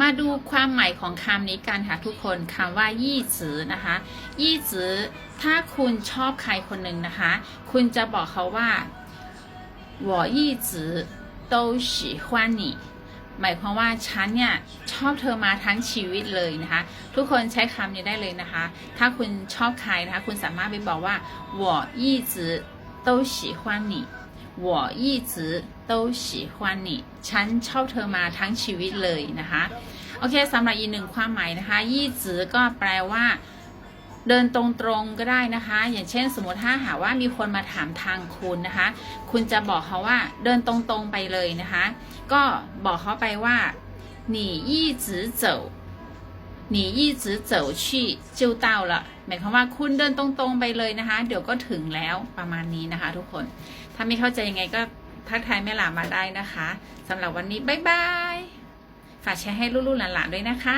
มาดูความหมายของคำนี้กันค่ะทุกคนคำว่ายี่จือนะคะ ยี่จือถ้าคุณชอบใครคนหนึ่งนะคะ คุณจะบอกเขาว่า我一直都喜欢你หมายความว่าฉันเนี่ยชอบเธอมาทั้งชีวิตเลยนะคะ ทุกคนใช้คำนี้ได้เลยนะคะ ถ้าคุณชอบใครนะคะ คุณสามารถไปบอกว่า我一直都喜欢你 我一直都喜欢你ฉันชอบเธอมาทั้งชีวิตเลยนะคะ โอเคสำหรับอีกหนึ่งความหมายนะคะ ยี่จือก็แปลว่า เดินตรงๆก็ได้นะคะ อย่างเช่น สมมติถ้าหากว่ามีคนมาถามทางคุณนะคะ คุณจะบอกเขาว่าเดินตรงๆไปเลยนะคะ ก็บอกเขาไปว่า 你一直走去就到了หมายความว่าคุณเดินตรงๆไปเลยนะคะ เดี๋ยวก็ถึงแล้วประมาณนี้นะคะ ทุกคน ถ้าไม่เข้าใจยังไงก็ทักทายแม่หลามาได้นะคะสำหรับวันนี้บ๊ายบายฝากแชร์ให้ลูกๆหลานๆด้วยนะคะ